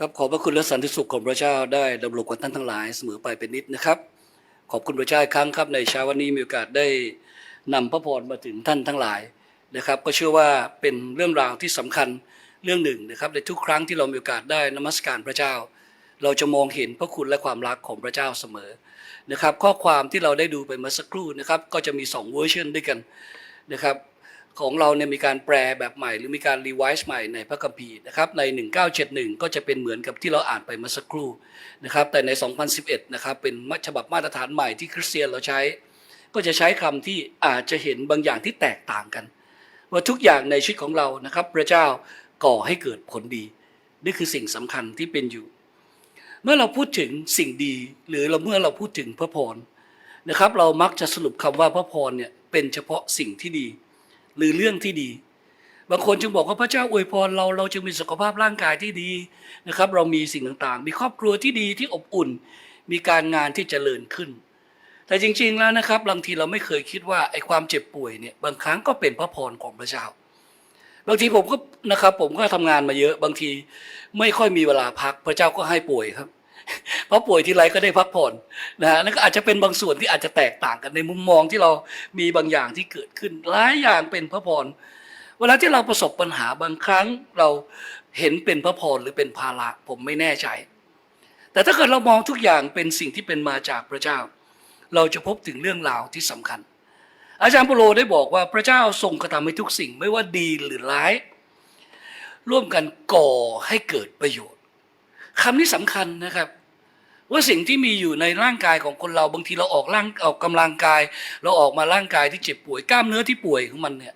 ครับขอบพระคุณและสันติสุขของพระเจ้าได้ดำรงกับท่านทั้งหลายเสมอไปเป็นนิดนะครับ ขอบคุณพระเจ้าอีกครั้งครับในเช้าวันนี้มีโอกาสได้นำพระพรมาถึงท่านทั้งหลายนะครับ ก็เชื่อว่าเป็นเรื่องราวที่สำคัญเรื่องหนึ่งนะครับ ในทุกครั้งที่เรามีโอกาสได้นมัสการพระเจ้า เราจะมองเห็นพระคุณและความรักของพระเจ้าเสมอนะครับ ข้อความที่เราได้ดูไปเมื่อสักครู่นะครับ ก็จะมี2เวอร์ชันด้วยกันนะครับ ของเราเนี่ยมีการแปลแบบใหม่ หรือมีการรีไวซ์ใหม่ในพระคัมภีร์นะครับใน 1971 ก็จะเป็นเหมือนกับที่เราอ่านไปเมื่อสักครู่นะครับแต่ใน 2011 นะครับเป็นฉบับมาตรฐานใหม่ที่คริสเตียนเราใช้ ก็จะใช้คำที่อาจจะเห็นบางอย่างที่แตกต่างกัน ว่าทุกอย่างในชีวิตของเรานะครับพระเจ้าก่อให้เกิดผลดี นี่คือสิ่งสำคัญที่เป็นอยู่ เมื่อเราพูดถึงสิ่งดี หรือเราเมื่อเราพูดถึงพระพรนะครับ เรามักจะสรุปคำว่าพระพรเนี่ยเป็นเฉพาะสิ่งที่ดี หรือเรื่องที่ดี บางคนจึงบอกว่าพระเจ้าอวยพรเราเราจึงมีสุขภาพร่างกายที่ดีนะครับ เรามีสิ่งต่างๆ มีครอบครัวที่ดีที่อบอุ่น มีการงานที่เจริญขึ้น แต่จริง ๆแล้วนะครับบางทีเราไม่เคยคิดว่าไอ้ความเจ็บป่วยเนี่ยบางครั้งก็เป็นพระพรของพระเจ้าบางทีผมก็นะครับผมก็ทำงานมาเยอะ บางทีไม่ค่อยมีเวลาพัก พระเจ้าก็ให้ป่วยครับ เพราะป่วยทีไรก็ได้พักผ่อนนะฮะนั่นก็อาจจะเป็นบางส่วนที่อาจจะแตกต่างกันในมุมมองที่เรามีบางอย่างที่เกิดขึ้นหลายอย่างเป็นพระพรเวลาที่เราประสบปัญหาบางครั้งเราเห็นเป็นพระพรหรือเป็นภาระผมไม่แน่ใจ แต่ถ้าเกิดเรามองทุกอย่างเป็นสิ่งที่เป็นมาจากพระเจ้า เราจะพบถึงเรื่องราวที่สำคัญ อาจารย์เปโลได้บอกว่าพระเจ้าทรงกระทำให้ทุกสิ่งไม่ว่าดีหรือร้าย ร่วมกันก่อให้เกิดประโยชน์ คำนี้สำคัญนะครับ ว่าสิ่งที่มีอยู่ในร่างกายของคนเราบางทีเราออกร่างออกกำลังกาย เราออกมาร่างกายที่เจ็บป่วยกล้ามเนื้อที่ป่วยของมันเนี่ย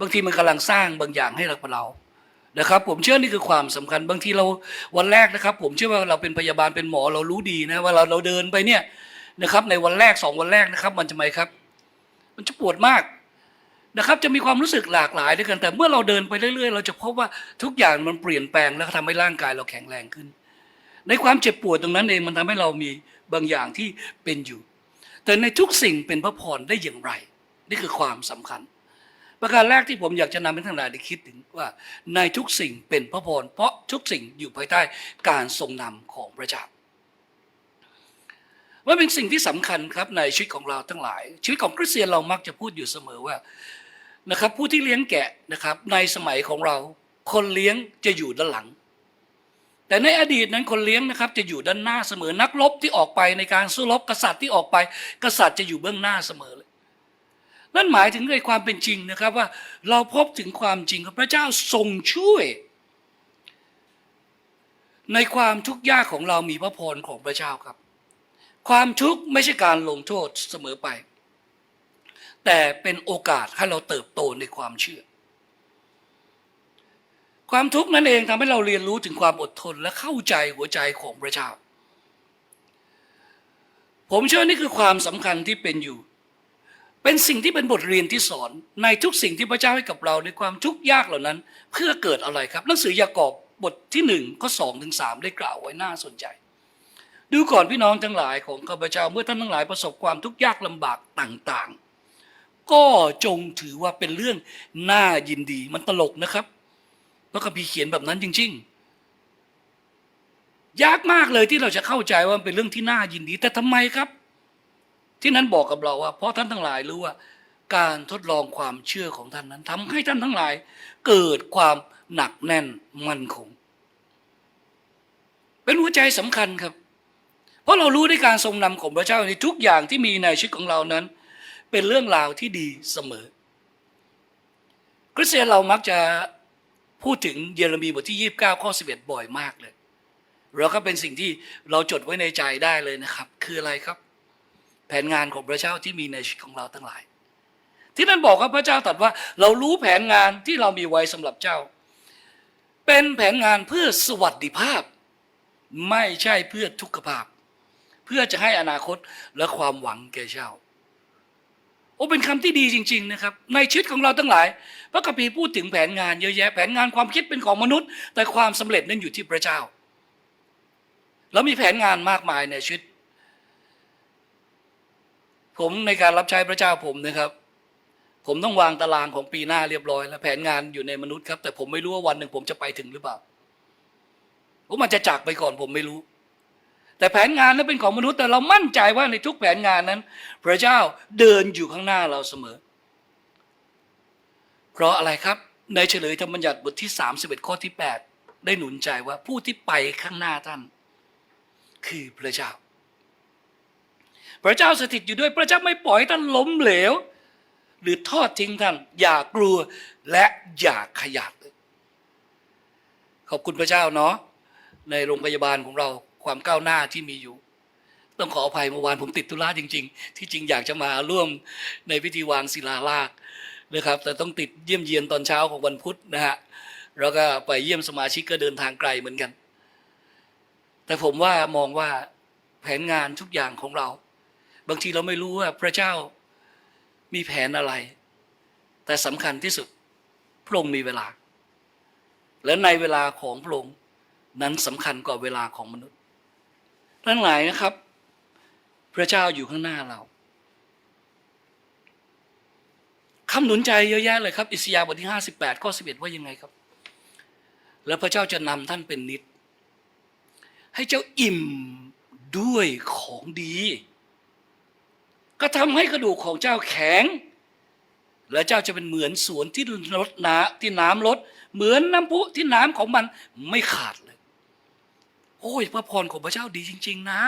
บางทีมันกำลังสร้างบางอย่างให้เราเรานะครับ ผมเชื่อนี่คือความสำคัญบางทีเราวันแรกนะครับ ผมเชื่อว่าเราเป็นพยาบาลเป็นหมอเรารู้ดีนะว่าเราเราเดินไปเนี่ยนะครับ ในวันแรกสองวันแรกนะครับ มันจะไหมครับ มันจะปวดมากนะครับ จะมีความรู้สึกหลากหลายด้วยกันแต่เมื่อเราเดินไปเรื่อยๆ เราจะพบว่าทุกอย่างมันเปลี่ยนแปลงแล้วทำให้ร่างกายเราแข็งแรงขึ้น ในความเจ็บปวดตรงนั้นเองมันทำให้เรามีบางอย่างที่เป็นอยู่ แต่ในทุกสิ่งเป็นพระพรได้อย่างไร นี่คือความสำคัญ ประการแรกที่ผมอยากจะนำให้ท่านหลายได้คิดถึงว่า ในทุกสิ่งเป็นพระพรเพราะทุกสิ่งอยู่ภายใต้การทรงนำของพระเจ้าว่าเป็นสิ่งที่สำคัญครับในชีวิตของเราทั้งหลาย ชีวิตของคริสเตียนเรามักจะพูดอยู่เสมอว่านะครับผู้ที่เลี้ยงแกะนะครับในสมัยของเรา คนเลี้ยงจะอยู่ด้านหลัง แต่ในอดีตนั้นคนเลี้ยงนะครับจะอยู่ด้านหน้าเสมอนักรบที่ออกไปในการสู้รบกษัตริย์ที่ออกไป กษัตริย์จะอยู่เบื้องหน้าเสมอเลยนั่นหมายถึงในความเป็นจริงนะครับว่าเราพบถึงความจริงของพระเจ้าทรงช่วย ในความทุกข์ยากของเรามีพระพรของพระเจ้าครับ ความทุกข์ไม่ใช่การลงโทษเสมอไป แต่เป็นโอกาสให้เราเติบโตในความเชื่อ ความทุกข์นั่นเองทำให้เราเรียนรู้ถึงความอดทนและเข้าใจหัวใจของพระเจ้า ผมเชื่อนี่คือความสำคัญที่เป็นอยู่ เป็นสิ่งที่เป็นบทเรียนที่สอนในทุกสิ่งที่พระเจ้าให้กับเราในความทุกข์ยากเหล่านั้น เพื่อเกิดอะไรครับ หนังสือยากอบบทที่หนึ่งข้อสองถึงสามได้กล่าวไว้น่าสนใจ ดูก่อนพี่น้องทั้งหลายของข้าพเจ้าเมื่อท่านทั้งหลายประสบความทุกข์ยากลำบากต่าง ๆ ก็จงถือว่าเป็นเรื่องน่ายินดีมันตลกนะครับ ระคัมภีร์เขียนแบบนั้นจริง ๆ ยากมากเลยที่เราจะเข้าใจว่ามันเป็นเรื่องที่น่ายินดี แต่ทำไมครับ ที่นั้นบอกกับเราว่า เพราะท่านทั้งหลายรู้ว่า การทดลองความเชื่อของท่านนั้นทำให้ท่านทั้งหลาย เกิดความหนักแน่นมั่นคง เป็นหัวใจสำคัญครับ เพราะเรารู้ในการทรงนำของพระเจ้าในทุกอย่างที่มีในชีวิตของเรานั้น เป็นเรื่องราวที่ดีเสมอคริสเตียนเรามักจะ พูดถึงเยเรมีบทที่ 29 ข้อ 11 บ่อยมากเลย เราก็เป็นสิ่งที่เราจดไว้ในใจได้เลยนะครับ คืออะไรครับ แผนงานของพระเจ้าที่มีในชีวิตของเราทั้งหลาย ที่นั่นบอกว่าพระเจ้าตรัสว่า เรารู้แผนงานที่เรามีไว้สำหรับเจ้า เป็นแผนงานเพื่อสวัสดิภาพ ไม่ใช่เพื่อทุกขภาพ เพื่อจะให้อนาคตและความหวังแก่เจ้า โอ้เป็นคำที่ดีจริง ๆ นะครับ ในชีวิตของเราทั้งหลาย พระคัมภีร์พูดถึงแผนงานเยอะแยะแผนงานความคิดเป็นของมนุษย์ แต่ความสำเร็จนั้นอยู่ที่พระเจ้าแล้วมีแผนงานมากมายในชีวิต ผมในการรับใช้พระเจ้าผมนะครับ ผมต้องวางตารางของปีหน้าเรียบร้อย แล้วแผนงานอยู่ในมนุษย์ครับ แต่ผมไม่รู้ว่าวันหนึ่งผมจะไปถึงหรือเปล่าว่ามันจะจากไปก่อนผมไม่รู้ แต่แผนงานนั้นเป็นของมนุษย์แต่เรามั่นใจว่าในทุกแผนงานนั้น พระเจ้าเดินอยู่ข้างหน้าเราเสมอ เพราะอะไรครับในเฉลยธรรมบัญญัติบทที่ 31 ข้อที่ 8 ได้หนุนใจว่าผู้ที่ไปข้างหน้าท่าน คือพระเจ้า พระเจ้าสถิตอยู่ด้วยพระเจ้าไม่ปล่อยท่านล้มเหลว หรือทอดทิ้งท่าน อย่ากลัวและอย่าขยับขอบคุณพระเจ้าเนาะในโรงพยาบาลของเรา ความก้าวหน้าที่มีอยู่ ต้องขออภัยเมื่อวานผมติดธุระจริง ๆ ที่จริงอยากจะมาร่วมในพิธีวางศิลาฤกนะครับ แต่ต้องติดเยี่ยมเยียนตอนเช้าของวันพุธนะฮะแล้วก็ไปเยี่ยมสมาชิกก็เดินทางไกลเหมือนกัน แต่ผมว่ามองว่าแผนงานทุกอย่างของเรา บางทีเราไม่รู้ว่าพระเจ้ามีแผนอะไร แต่สำคัญที่สุดพระองค์มีเวลา และในเวลาของพระองค์นั้นสำคัญกว่าเวลาของมนุษย์ ทั้งหลายนะครับ พระเจ้าอยู่ข้างหน้าเราคำหนุนใจเยอะแยะเลยครับ อิสยาห์บทที่ห้าสิบแปดข้อสิบเอ็ดว่ายังไงครับ แล้วพระเจ้าจะนำท่านเป็นนิด ให้เจ้าอิ่มด้วยของดี ก็ทำให้กระดูกของเจ้าแข็ง และเจ้าจะเป็นเหมือนสวนที่ลดน้ำที่น้ำลด เหมือนน้ำพุที่น้ำของมันไม่ขาด อ้ยพระพรของพระเจ้าดีจริง ๆ นะ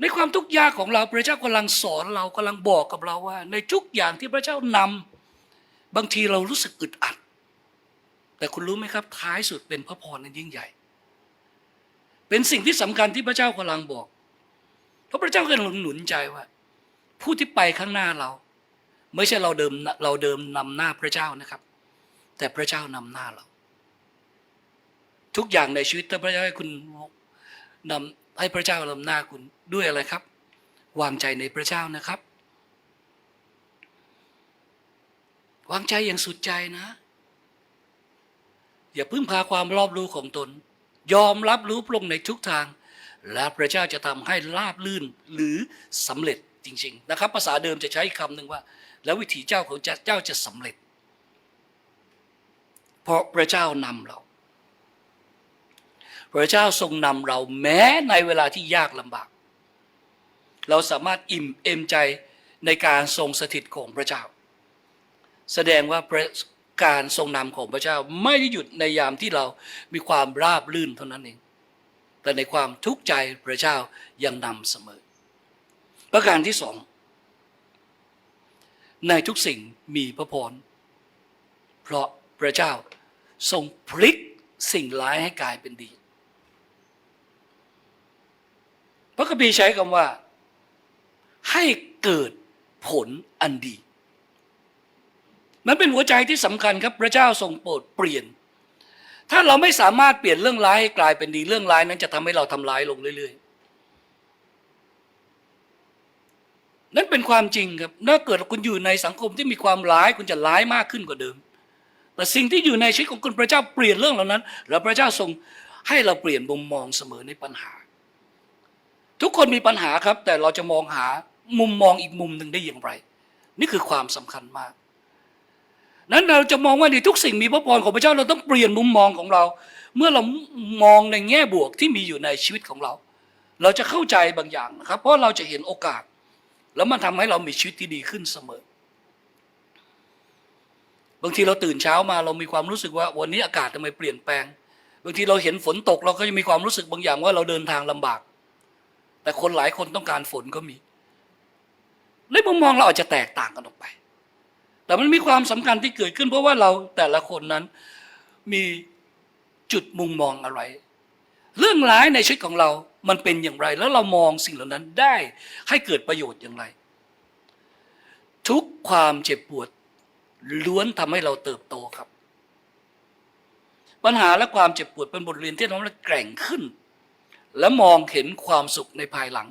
ในความทุกข์ยากของเราพระเจ้ากำลังสอนเรากำลังบอกกับเราว่า ในทุกอย่างที่พระเจ้านำบางทีเรารู้สึกอึดอัด แต่คุณรู้ไหมครับ ท้ายสุดเป็นพระพรนั้นยิ่งใหญ่ เป็นสิ่งที่สำคัญที่พระเจ้ากำลังบอกเพราะพระเจ้ากำลังหนุนใจว่า ผู้ที่ไปข้างหน้าเรา ไม่ใช่เราเดิมเราเดิมนำหน้าพระเจ้านะครับ แต่พระเจ้านำหน้าเรา ทุกอย่างในชีวิตถ้าพระเจ้าให้คุณนำให้พระเจ้านำหน้าคุณด้วยอะไรครับ วางใจในพระเจ้านะครับ วางใจอย่างสุดใจนะ อย่าพึ่งพาความรอบรู้ของตน ยอมรับรู้พระองค์ในทุกทาง และพระเจ้าจะทำให้ราบลื่นหรือสำเร็จจริง ๆ นะครับ ภาษาเดิมจะใช้คำหนึ่งว่า แล้ววิถีเจ้าของเจ้าจะสำเร็จ เพราะพระเจ้านำเรา พระเจ้าทรงนำเราแม้ในเวลาที่ยากลำบาก เราสามารถอิ่มเอมใจในการทรงสถิตของพระเจ้า แสดงว่าการทรงนำของพระเจ้าไม่ได้หยุดในยามที่เรามีความราบลื่นเท่านั้นเอง แต่ในความทุกข์ใจพระเจ้ายังนำเสมอ ประการที่สองในทุกสิ่งมีพระพร เพราะพระเจ้าทรงพลิกสิ่งร้ายให้กลายเป็นดี พ ระคัมภีร์ใช้คำว่า ให้เกิดผลอันดี มันเป็นหัวใจที่สำคัญครับพระเจ้าทรงโปรดเปลี่ยน ถ้าเราไม่สามารถเปลี่ยนเรื่องร้ายให้กลายเป็นดีเรื่องร้ายนั้นจะทำให้เราทำร้ายลงเรื่อยๆ นั่นเป็นความจริงครับถ้าเกิดคุณอยู่ในสังคมที่มีความร้ายคุณจะร้ายมากขึ้นกว่าเดิม แต่สิ่งที่อยู่ในชีวิตของคุณพระเจ้าเปลี่ยนเรื่องเหล่านั้น แล้วพระเจ้าทรงให้เราเปลี่ยนมุมมองเสมอในปัญหา ทุกคนมีปัญหาครับ แต่เราจะมองหามุมมองอีกมุมหนึ่งได้อย่างไร นี่คือความสำคัญมาก นั้นเราจะมองว่าในทุกสิ่งมีพระพรของพระเจ้าเราต้องเปลี่ยนมุมมองของเรา เมื่อเรามองในแง่บวกที่มีอยู่ในชีวิตของเรา เราจะเข้าใจบางอย่างนะครับ เพราะเราจะเห็นโอกาส แล้วมันทำให้เรามีชีวิตที่ดีขึ้นเสมอ บางทีเราตื่นเช้ามาเรามีความรู้สึกว่า วันนี้อากาศทำไมเปลี่ยนแปลง บางทีเราเห็นฝนตกเราก็จะมีความรู้สึกบางอย่างว่าเราเดินทางลำบาก แต่คนหลายคนต้องการฝนก็มีในมุมมองเราอาจจะแตกต่างกันออกไป แต่มันมีความสำคัญที่เกิดขึ้น เพราะว่าเราแต่ละคนนั้นมีจุดมุมมองอะไร เรื่องร้ายในชีวิตของเรา มันเป็นอย่างไร แล้วเรามองสิ่งเหล่านั้นได้ให้เกิดประโยชน์อย่างไร ทุกความเจ็บปวดล้วนทำให้เราเติบโตครับ ปัญหาและความเจ็บปวดเป็นบทเรียนที่ทำให้เราแกร่งขึ้น และมองเห็นความสุขในภายหลัง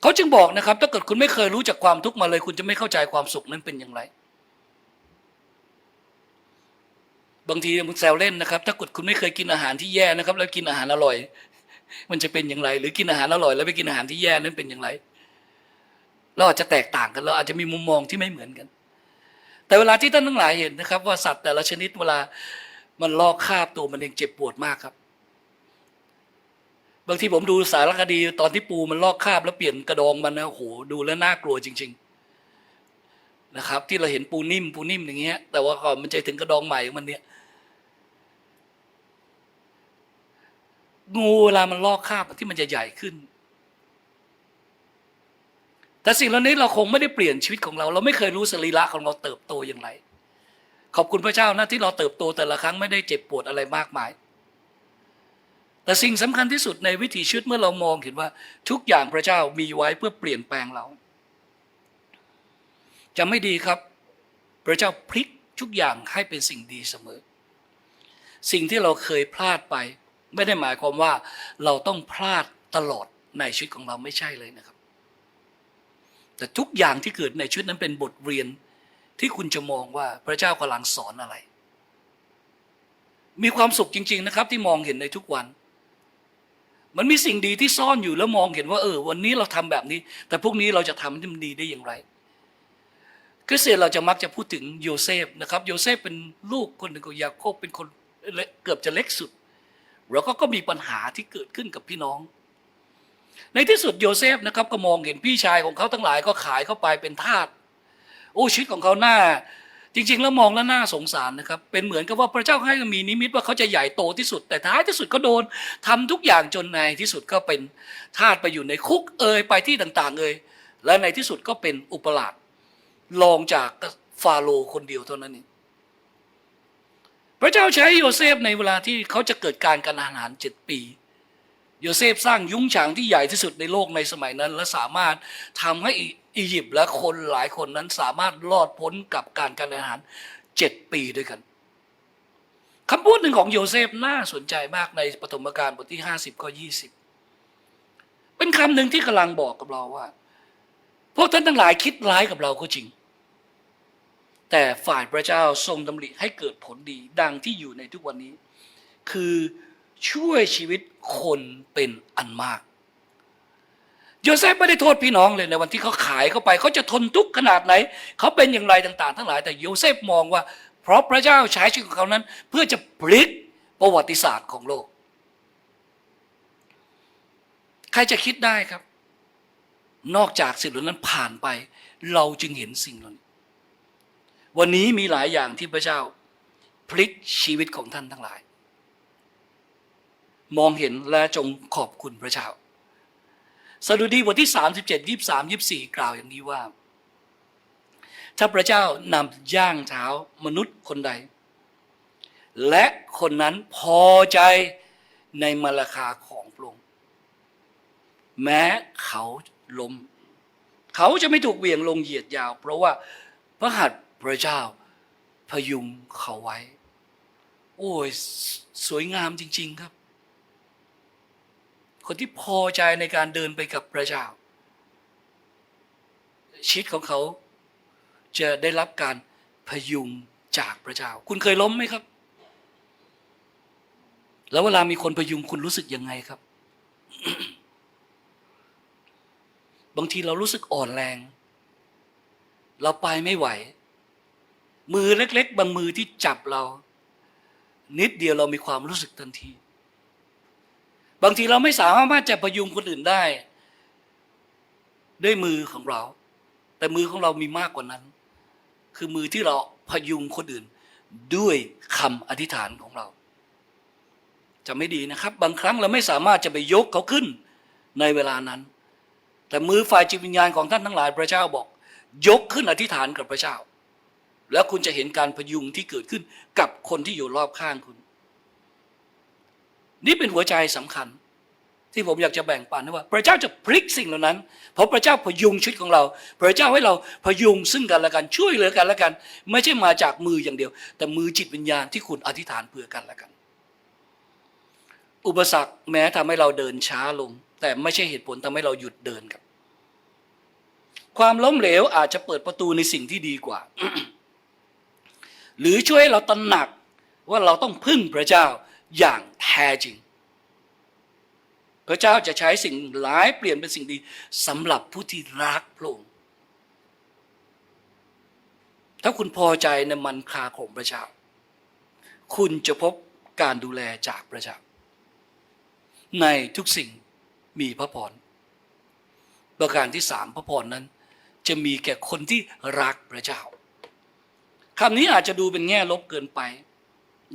เขาจึงบอกนะครับ ถ้าเกิดคุณไม่เคยรู้จักความทุกข์มาเลย คุณจะไม่เข้าใจความสุขนั้นเป็นอย่างไร บางทีมึงแซวเล่นนะครับ ถ้าเกิดคุณไม่เคยกินอาหารที่แย่นะครับ แล้วกินอาหารอร่อย มันจะเป็นอย่างไร หรือกินอาหารอร่อย แล้วไปกินอาหารที่แย่นั้นเป็นอย่างไรเราอาจจะแตกต่างกันเราอาจจะมีมุมมองที่ไม่เหมือนกัน แต่เวลาที่ท่านทั้งหลายเห็นนะครับ ว่าสัตว์แต่ละชนิดเวลามันลอกคาบตัวมันเองเจ็บปวดมากครับ บางทีผมดูสารคดีตอนที่ปูมันลอกคราบแล้วเปลี่ยนกระดองมันนะโอ้โหดูแล้วน่ากลัวจริง ๆ นะครับ ที่เราเห็นปูนิ่มปูนิ่มอย่างเงี้ย แต่ว่าก่อนมันจะถึงกระดองใหม่ของมันเนี่ย งูเวลามันลอกคราบที่มันจะใหญ่ขึ้น แต่สิ่งเหล่านี้เราคงไม่ได้เปลี่ยนชีวิตของเรา เราไม่เคยรู้สรีระของเราเติบโตอย่างไร ขอบคุณพระเจ้านะที่เราเติบโตแต่ละครั้งไม่ได้เจ็บปวดอะไรมากมาย แต่สิ่งสำคัญที่สุดในวิถีชีวิตเมื่อเรามองเห็นว่า ทุกอย่างพระเจ้ามีไว้เพื่อเปลี่ยนแปลงเราจะไม่ดีครับ พระเจ้าพลิกทุกอย่างให้เป็นสิ่งดีเสมอ สิ่งที่เราเคยพลาดไป ไม่ได้หมายความว่าเราต้องพลาดตลอดในชีวิตของเราไม่ใช่เลยนะครับ แต่ทุกอย่างที่เกิดในชีวิตนั้นเป็นบทเรียนที่คุณจะมองว่าพระเจ้ากำลังสอนอะไร มีความสุขจริง ๆนะครับ ที่มองเห็นในทุกวัน มันมีสิ่งดีที่ซ่อนอยู่แล้วมองเห็นว่าเออ วันนี้เราทำแบบนี้ แต่พวกนี้เราจะทำให้มันดีได้อย่างไรคริสเตียนเราจะมักจะพูดถึงโยเซฟนะครับ โยเซฟเป็นลูกคนหนึ่งของยาโคบเป็นคนเกเกือบจะเล็กสุด แล้วก็ก็มีปัญหาที่เกิดขึ้นกับพี่น้อง ในที่สุดโยเซฟนะครับก็มองเห็นพี่ชายของเขาทั้งหลายก็ขายเข้าไปเป็นทาสโอ้ชีวิตของเขาหน้า จริง ๆ แล้วมองแล้วน่าสงสารนะครับ เป็นเหมือนกับว่าพระเจ้าให้มีนิมิตว่าเขาจะใหญ่โตที่สุด แต่ท้ายที่สุดก็โดนทำทุกอย่างจนในที่สุดก็เป็นทาสไปอยู่ในคุกเอยไปที่ต่างๆเอยและในที่สุดก็เป็นอุปราชรองจากฟาโรห์คนเดียวเท่านั้นเองพระเจ้าใช้โยเซฟในเวลาที่เขาจะเกิดการการอาหารเจ็ดปี โยเซฟสร้างยุ้งฉางที่ใหญ่ที่สุดในโลกในสมัยนั้น และสามารถทำให้อียิปต์และคนหลายคนนั้นสามารถรอดพ้นกับการการอาหารเจ็ดปีด้วยกันคำพูดหนึ่งของโยเซฟน่าสนใจมากในปฐมกาลบทที่ห้าสิบข้อยี่สิบเป็นคำหนึ่งที่กำลังบอกกับเราว่า พวกท่านทั้งหลายคิดร้ายกับเราก็จริง แต่ฝ่ายพระเจ้าทรงดำริให้เกิดผลดีดังที่อยู่ในทุกวันนี้ คือ ช่วยชีวิตคนเป็นอันมาก โยเซฟไม่ได้โทษพี่น้องเลยในวันที่เขาขายเข้าไป เขาจะทนทุกข์ขนาดไหน เขาเป็นอย่างไรต่าง ๆ ทั้งหลาย แต่โยเซฟมองว่า เพราะพระเจ้าใช้ชีวิตของเขานั้น เพื่อจะพลิกประวัติศาสตร์ของโลก ใครจะคิดได้ครับ นอกจากสิ่งเหล่านั้นผ่านไป เราจึงเห็นสิ่งเหล่านี้วันนี้มีหลายอย่างที่พระเจ้า พลิกชีวิตของท่านทั้งหลาย มองเห็นและจงขอบคุณพระเจ้าสดุดีบทที่ 37 23 24 กล่าวอย่างนี้ว่า ถ้าพระเจ้านำย่างเท้ามนุษย์คนใด และคนนั้นพอใจในมรคาของพระองค์แม้เขาล้ม เขาจะไม่ถูกเวี่ยงลงเหยียดยาว เพราะว่าพระหัตถ์พระเจ้าพยุงเขาไว้ โอ้ย สวยงามจริง ๆ ครับ คนที่พอใจในการเดินไปกับพระเจ้าชีวิตของเขาจะได้รับการพยุงจากพระเจ้า คุณเคยล้มไหมครับ แล้วเวลามีคนพยุงคุณรู้สึกยังไงครับ บางทีเรารู้สึกอ่อนแรง เราไปไม่ไหว มือเล็ก ๆ บางมือที่จับเรา นิดเดียวเรามีความรู้สึกทันที บางทีเราไม่สามารถจะพยุงคนอื่นได้ ด้วยมือของเรา แต่มือของเรามีมากกว่านั้น คือมือที่เราพยุงคนอื่น ด้วยคำอธิษฐานของเรา จะไม่ดีนะครับ บางครั้งเราไม่สามารถจะไปยกเขาขึ้นในเวลานั้น แต่มือฝ่ายจิตวิญญาณของท่านทั้งหลายพระเจ้าบอก ยกขึ้นอธิษฐานกับพระเจ้า แล้วคุณจะเห็นการพยุงที่เกิดขึ้นกับคนที่อยู่รอบข้างคุณ นี่เป็นหัวใจสำคัญ ที่ผมอยากจะแบ่งปันนะว่า พระเจ้าจะพลิกสิ่งเหล่านั้นเพราะพระเจ้าพยุงชีวิตของเรา พระเจ้าให้เราพยุงซึ่งกันและกันช่วยเหลือกันและกัน ไม่ใช่มาจากมืออย่างเดียว แต่มือจิตวิญญาณที่คุณอธิษฐานเพื่อกันและกัน อุปสรรคแม้ทำให้เราเดินช้าลง แต่ไม่ใช่เหตุผลทำให้เราหยุดเดินครับ ความล้มเหลวอาจจะเปิดประตูในสิ่งที่ดีกว่า หรือช่วยให้เราตระหนักว่าเราต้องพึ่งพระเจ้า อย่างแท้จริง พระเจ้าจะใช้สิ่งร้ายเปลี่ยนเป็นสิ่งดีสำหรับผู้ที่รักพระองค์ถ้าคุณพอใจในมันคาของพระเจ้า คุณจะพบการดูแลจากพระเจ้า ในทุกสิ่งมีพระพร ประการที่สามพระพรนั้น จะมีแก่คนที่รักพระเจ้าคำนี้อาจจะดูเป็นแง่ลบเกินไป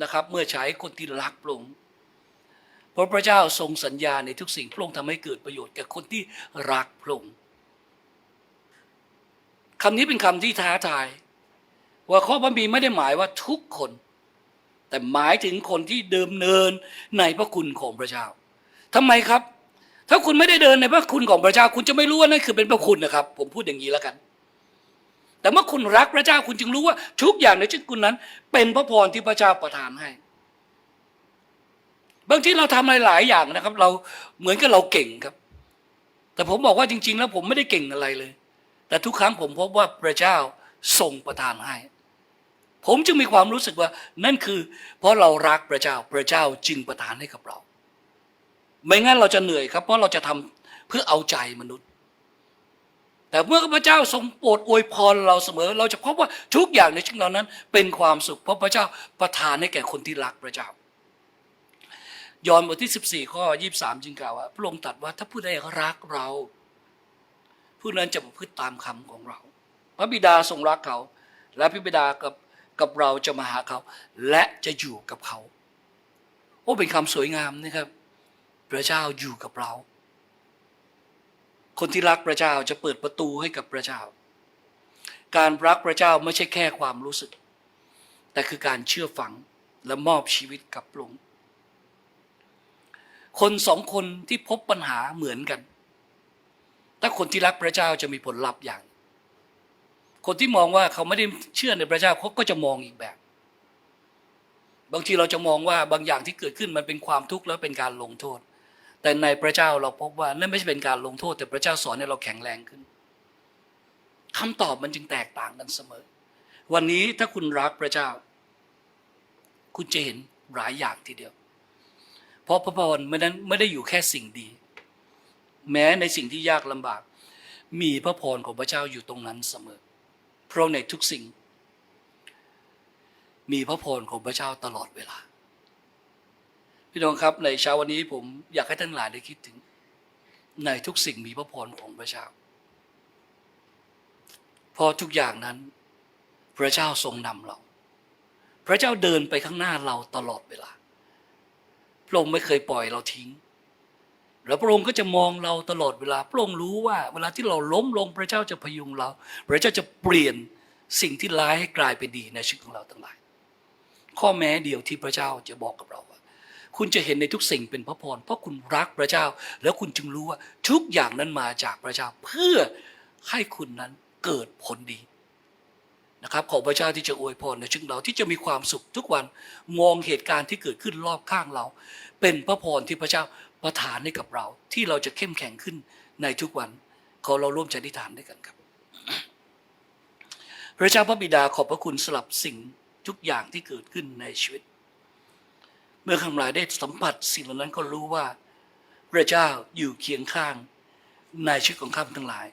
นะครับ เมื่อใช้คนที่รักพระองค์เพราะพระเจ้าทรงสัญญาในทุกสิ่งพระองค์ทำให้เกิดประโยชน์แก่คนที่รักพระองค์คำนี้เป็นคำที่ท้าทาย ว่าข้อพระบีไม่ได้หมายว่าทุกคน แต่หมายถึงคนที่เดิมเนินในพระคุณของพระเจ้าทำไมครับ ถ้าคุณไม่ได้เดินในพระคุณของพระเจ้า คุณจะไม่รู้ว่านั่นคือเป็นพระคุณนะครับ ผมพูดอย่างนี้แล้วกัน แต่เมื่อคุณรักพระเจ้าคุณจึงรู้ว่าทุกอย่างในชีวิตคุณนั้น เป็นพระพรที่พระเจ้าประทานให้ บางทีเราทำอะไรหลายอย่างนะครับ เราเหมือนกับเราเก่งครับ แต่ผมบอกว่าจริง ๆ แล้วผมไม่ได้เก่งอะไรเลย แต่ทุกครั้งผมพบว่าพระเจ้าทรงประทานให้ ผมจึงมีความรู้สึกว่านั่นคือ เพราะเรารักพระเจ้าพระเจ้าจึงประทานให้กับเรา ไม่งั้นเราจะเหนื่อยครับ เพราะเราจะทำเพื่อเอาใจมนุษย์ แต่เมื่อพระเจ้าทรงโปรดอวยพรเราเสมอ เราจะพบว่าทุกอย่างในชีวิตเรานั้น เป็นความสุขเพราะพระเจ้าประทานให้แก่คนที่รักพระเจ้า ยอห์นบทที่ 14ข้อ23 จึงกล่าวว่า พระองค์ตรัสว่าถ้าผู้ใดรักเรา ผู้นั้นจะประพฤติตามคำของเรา พระบิดาทรงรักเขา และพระบิดากับกับเราจะมาหาเขา และจะอยู่กับเขา โอ้เป็นคำสวยงามนะครับ พระเจ้าอยู่กับเรา คนที่รักพระเจ้าจะเปิดประตูให้กับพระเจ้า การรักพระเจ้าไม่ใช่แค่ความรู้สึก แต่คือการเชื่อฟังและมอบชีวิตกับพระองค์คนสองคนที่พบปัญหาเหมือนกันถ้าคนที่รักพระเจ้าจะมีผลลัพธ์อย่าง คนที่มองว่าเขาไม่ได้เชื่อในพระเจ้าเขาก็จะมองอีกแบบ บางทีเราจะมองว่าบางอย่างที่เกิดขึ้นมันเป็นความทุกข์แล้วเป็นการลงโทษ แต่ในพระเจ้าเราพบว่านั่นไม่ใช่เป็นการลงโทษ แต่พระเจ้าสอนให้เราแข็งแรงขึ้นคำตอบมันจึงแตกต่างกันเสมอ วันนี้ถ้าคุณรักพระเจ้า คุณจะเห็นหลายอย่างทีเดียว เพราะพระพรไม่นั้นไม่ได้อยู่แค่สิ่งดี แม้ในสิ่งที่ยากลำบาก มีพระพรของพระเจ้าอยู่ตรงนั้นเสมอ เพราะในทุกสิ่ง มีพระพรของพระเจ้าตลอดเวลา พี่น้องครับในเช้าวันนี้ผมอยากให้ท่านหลายได้คิดถึง ในทุกสิ่งมีพระพรของพระเจ้าพราะทุกอย่างนั้น พระเจ้าทรงนำเรา พระเจ้าเดินไปข้างหน้าเราตลอดเวลา พระองค์ไม่เคยปล่อยเราทิ้ง แล้วพระองค์ก็จะมองเราตลอดเวลา พระองค์รู้ว่า เวลาที่เราล้มลงพระเจ้าจะพยุงเรา พระเจ้าจะเปลี่ยนสิ่งที่ร้ายให้กลายเป็นดีในชีวิตของเราทั้งหลาย ข้อแม้เดียวที่พระเจ้าจะบอกกับเรา คุณจะเห็นในทุกสิ่งเป็นพระพรเพราะคุณรักพระเจ้า แล้วคุณจึงรู้ว่าทุกอย่างนั้นมาจากพระเจ้าเพื่อให้คุณนั้นเกิดผลดีนะครับขอพระเจ้าที่จะอวยพรในชีวิตเราที่จะมีความสุขทุกวันมองเหตุการณ์ที่เกิดขึ้นรอบข้างเรา เป็นพระพรที่พระเจ้าประทานให้กับเรา ที่เราจะเข้มแข็งขึ้นในทุกวัน ขอเราร่วมใจอธิษฐานด้วยกันครับ พระเจ้าพระบิดาขอบพระคุณสลับสิ่งทุกอย่างที่เกิดขึ้นในชีวิต เมื่อคำลายได้สัมผัสสิ่งเหล่านั้นก็รู้ว่า พระเจ้าอยู่เคียงข้างในชีวิตของข้ามทั้งหลาย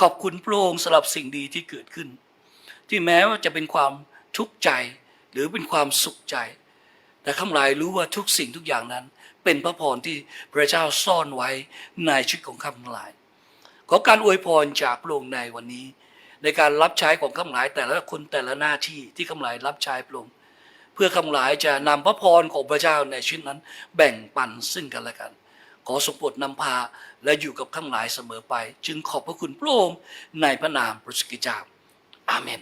ขอบคุณพระองค์สำหรับสิ่งดีที่เกิดขึ้น ที่แม้ว่าจะเป็นความทุกข์ใจหรือเป็นความสุขใจ แต่ข้ามลายรู้ว่าทุกสิ่งทุกอย่างนั้น เป็นพระพรที่พระเจ้าซ่อนไว้ในชีวิตของข้ามทั้งหลาย ขอการอวยพรจากพระองค์ในวันนี้ ในการรับใช้ของข้ามหลายแต่ละคนแต่ละหน้าที่ที่ข้ามหลายรับใช้พระองค์ เพื่อข้าหลายจะนำพระพรของพระเจ้าในชีวิตนั้น แบ่งปันซึ่งกันและกัน ขอสมโปรดนำพาและอยู่กับข้างหลายเสมอไป จึงขอบพระคุณพระองค์ในพระนามพระสุกิเจ้าอาเมน